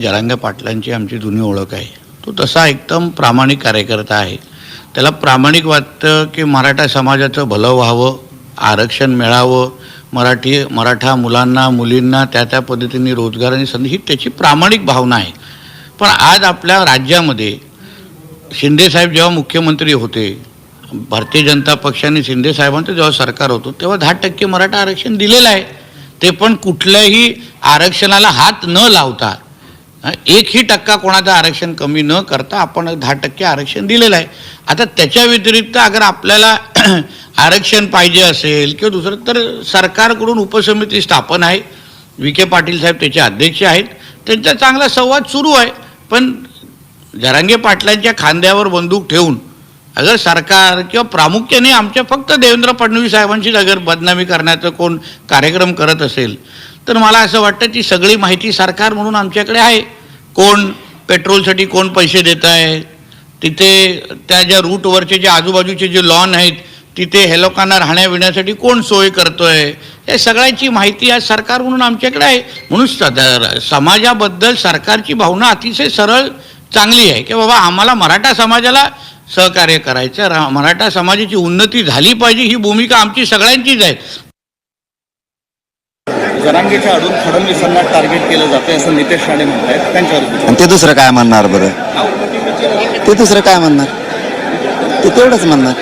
जरांगे पाटलांची आमची जुनी ओळख आहे. तो तसा एकदम प्रामाणिक कार्यकर्ता आहे. त्याला प्रामाणिक वाटतं की मराठा समाजाचं भलं व्हावं आरक्षण मिळावं मराठी मराठा मुलांना मुलींना त्या त्या पद्धतीने रोजगार आणि संधी ही त्याची प्रामाणिक भावना आहे. पण आज आपल्या राज्यामध्ये शिंदेसाहेब जेव्हा मुख्यमंत्री होते भारतीय जनता पक्षाने शिंदे साहेबांचं जेव्हा सरकार होतं तेव्हा दहा टक्के मराठा आरक्षण दिलेलं आहे. ते पण कुठल्याही आरक्षणाला हात न लावता एकही टक्का कोणाचं आरक्षण कमी न करता आपण दहा टक्के आरक्षण दिलेलं आहे. आता त्याच्या व्यतिरिक्त अगर आपल्याला आरक्षण पाहिजे असेल किंवा दुसरं तर सरकारकडून उपसमिती स्थापन आहे. विखे पाटील साहेब त्याचे अध्यक्ष आहेत. त्यांचा चांगला संवाद सुरू आहे. पण जरांगे पाटलांच्या खांद्यावर बंदूक ठेवून अगर सरकार किंवा प्रामुख्याने आमच्या फक्त देवेंद्र फडणवीस साहेबांचीच अगर बदनामी करण्याचं कोण कार्यक्रम करत असेल तर मला असं वाटतं ती सगळी माहिती सरकार म्हणून आमच्याकडे आहे. कोण पेट्रोलसाठी कोण पैसे देत आहे? तिथे त्या ज्या रूटवरचे जे आजूबाजूचे जे लॉन आहेत तिथे हे लोकांना राहण्याबिण्यासाठी कोण सोय करतोय? हे सगळ्याची माहिती आज सरकार म्हणून आमच्याकडे आहे. म्हणून समाजाबद्दल सरकारची भावना अतिशय सरळ चांगली आहे की बाबा आम्हाला मराठा समाजाला सहकार्य करायचं मराठा समाजाची उन्नती झाली पाहिजे ही भूमिका आमची सगळ्यांचीच आहे. जरांगेच्या अडून फडणवीसांना टार्गेट केलं जाते असं नितेश राणे म्हणतायत. त्यांच्यावर आणि ते दुसरं काय म्हणणार बरं? ते दुसरं काय म्हणणार? ते तेवढंच म्हणणार.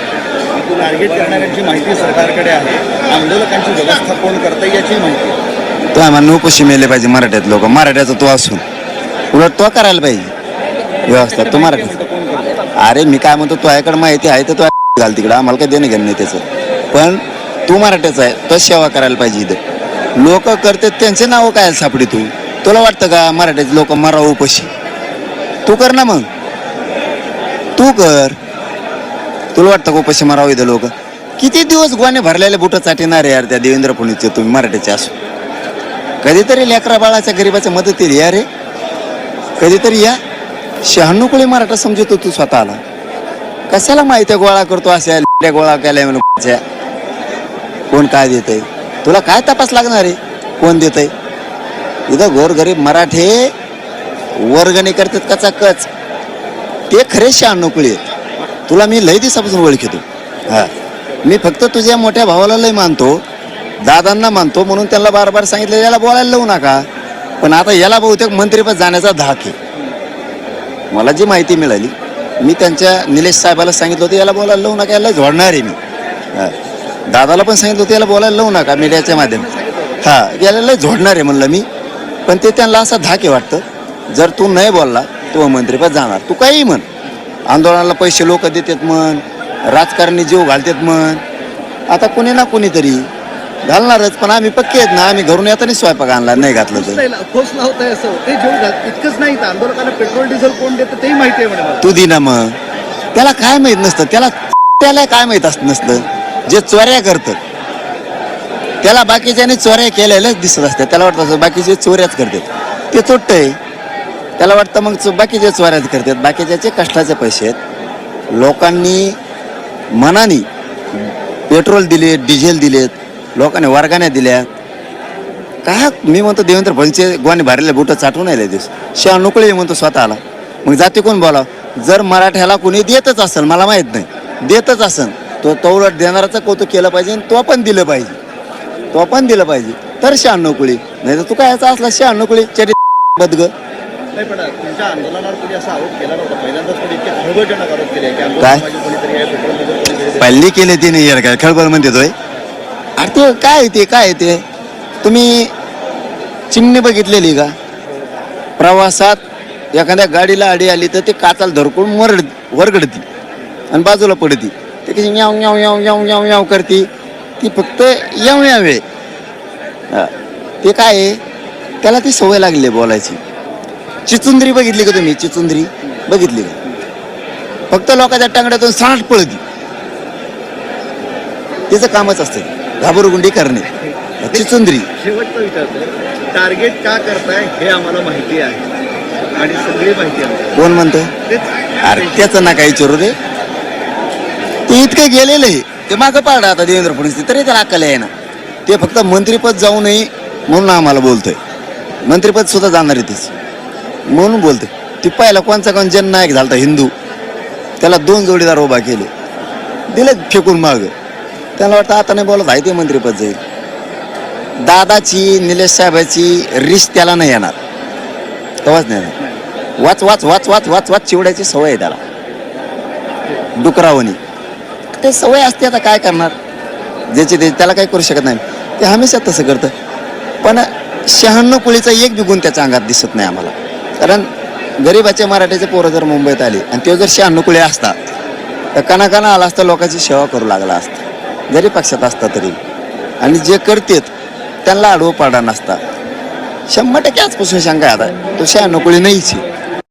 टार्गेट करणाऱ्यांची माहिती सरकारकडे आहे. आंदोलकांची व्यवस्था कोण करतं याची माहिती. तो आम्हाला नोकोशी मेले पाहिजे मराठ्यात लोक. मराठ्याचा तो असून. उलट तो करायला पाहिजे. व्यवस्था तो मराठी कोण करतं अरे मी काय म्हणतो तुझ्याकडे माहिती आहे तर तू घाल तिकडं. आम्हाला काही देणं घेणं नाही त्याचं. पण तू मराठ्याचा आहे तो सेवा करायला पाहिजे इथं. लोक करते त्यांचे नावं काय सापडी तू? तुला वाटतं का मराठ्याचे लोक मराव उपाशी? तू कर ना मग. तू कर. तुला वाटतं का उपाशी मराव इथं लोक? किती दिवस गोवाने भरलेले बुट चाटिणार यार त्या देवेंद्र फडणवीसचे तुम्ही मराठ्याचे असो. कधीतरी लेकरा बाळाच्या गरीबाच्या मदतीत या रे. कधीतरी या. शहाण्णव कोळी मराठा समजतो तू स्वतःला. कशाला माहिती गोळा करतो अशा गोळा केल्या म्हणून कोण काय देतंय? तुला काय तपास लागणार आहे? कोण देतंय? इथं गोरगरीब मराठे वर्गणी करतात कचा कच. ते खरेच शहाण्णव आहेत. तुला मी लय दिवसापासून ओळखितो. हां. मी फक्त तुझ्या मोठ्या भावाला लय मानतो दादांना मानतो म्हणून त्यांना बार बार सांगितलं याला बोलायला लावू नका. पण आता याला बहुतेक मंत्रीपद जाण्याचा धाक आहे. मला जी माहिती मिळाली मी त्यांच्या निलेश साहेबाला सांगितलं होतं याला बोलायला लावू नका याला झोडणार आहे मी. हा. दादाला पण सांगितलं होतं याला बोलायला लावू नका मीडियाच्या माध्यमात हा याला लय झोडणार आहे म्हणलं मी. पण ते त्यांना असा धाक आहे वाटतं जर तू नाही बोलला तो मंत्रीपद जाणार. तू काही म्हण. आंदोलनाला पैसे लोक देतात म्हण राजकारणी जीव घालतात म्हण. आता कुणी ना कुणीतरी घालणारच पण आम्ही पक्के आहेत ना आम्ही घरून येताना स्वयंपाक आणला नाही घातलं तर. असं ते घाल इतकंच नाही तर आंदोलकांना पेट्रोल डिझेल कोण देतं तेही माहिती आहे म्हणे मला. तू दिना मग. त्याला काय माहीत नसतं त्याला त्याला काय माहीत असत नसतं. जे चोऱ्या करतात. त्याला बाकीच्याने चोऱ्या केलेल्याच दिसत असतात. त्याला वाटतं असं बाकीचे चोऱ्याच करतात. ते चोट्टय त्याला वाटतं मग चो- बाकीचे चोऱ्याच करतात. बाकीच्याचे कष्टाचे पैसे आहेत. लोकांनी मनाने पेट्रोल दिले डिझेल दिलेत लोकांनी वर्गाने दिल्या. का मी म्हणतो देवेंद्र फडणचे गोवाने भरलेले बुट चाटून आले दिवस. शिवा नुकळे म्हणतो स्वतःला. मग जाते कोण बोला जर मराठ्याला कोणी देतच असेल मला माहीत नाही. देतच असेल तो तो देणाराचं कौतुक केलं पाहिजे आणि तो पण दिलं पाहिजे. तो पण दिलं पाहिजे. तर शहाण्णव कुळी. नाही तर तू काय याचा असला शहाण्णव कुळी चरी बदग. काय? पल्ली केले तिने यार काय खळबळ म्हणते तोय. अरे ते काय ते काय ते? तुम्ही चिमणी बघितलेली का? प्रवासात एखाद्या गाडीला अडी आली तर ते काचाला धरकून मरड वरगडती आणि बाजूला पडती. ते कशी याव याव याव याव याव याव करते. ती फक्त याव यावे हा. ते काय आहे? त्याला ती सवय लागली आहे बोलायची. चिचुंद्री बघितली का तुम्ही? चिचुंद्री बघितली का? फक्त लोकांच्या टांगड्यातून साठ पळती. तिचं कामच असतं. घाबरगुंडी करणे. चिचुंद्री. शेवटचं विचारतोय. टार्गेट का करताय हे आम्हाला माहिती आहे. आणि सगळी माहिती आहे. कोण म्हणतो? तेच. अरे त्याचं ना काही विचारू रे ते इतकं गेलेलं. ते मागं पाडा आता देवेंद्र फडणवीस तरी त्याला अक्कल आहे ना. ते फक्त मंत्रीपद जाऊ नये म्हणून आम्हाला बोलतोय. मंत्रीपद सुद्धा जाणार आहे तेच. म्हणून बोलतो ती पहिला कोणचा कोण जननायक झालता हिंदू त्याला दोन जोडीदार उभा केले. दिले फेकून माग. त्याला वाटतं आता नाही बोलत आहे ते मंत्रीपद जाईल. दादाची निलेश साहेबाची रिस त्याला नाही येणार. तेव्हाच नाही येणार. वाच वाच वाच वाच वाच वाच चिवड्याची सवय आहे त्याला. डुकरावणी. ते सवय असते आता काय करणार? ज्याचे ते त्याला काही करू शकत नाही. ते हमेशा तसं करतं. पण शहाण्णव कुळीचा एक बी गुण त्याच्या अंगात दिसत नाही आम्हाला. कारण गरीबाच्या मराठीचे पोरं जर मुंबईत आली आणि ते जर शहाण्णव कुळे असतात तर कणाकणा आला असता लोकांची सेवा करू लागला असता. जरी पक्षात असता तरी. आणि जे करतेत त्यांना आडवं पाडा नसता. शंभर टक्के आजपासून शंका आता. तो शहाण्णव कुळी नाहीच आहे.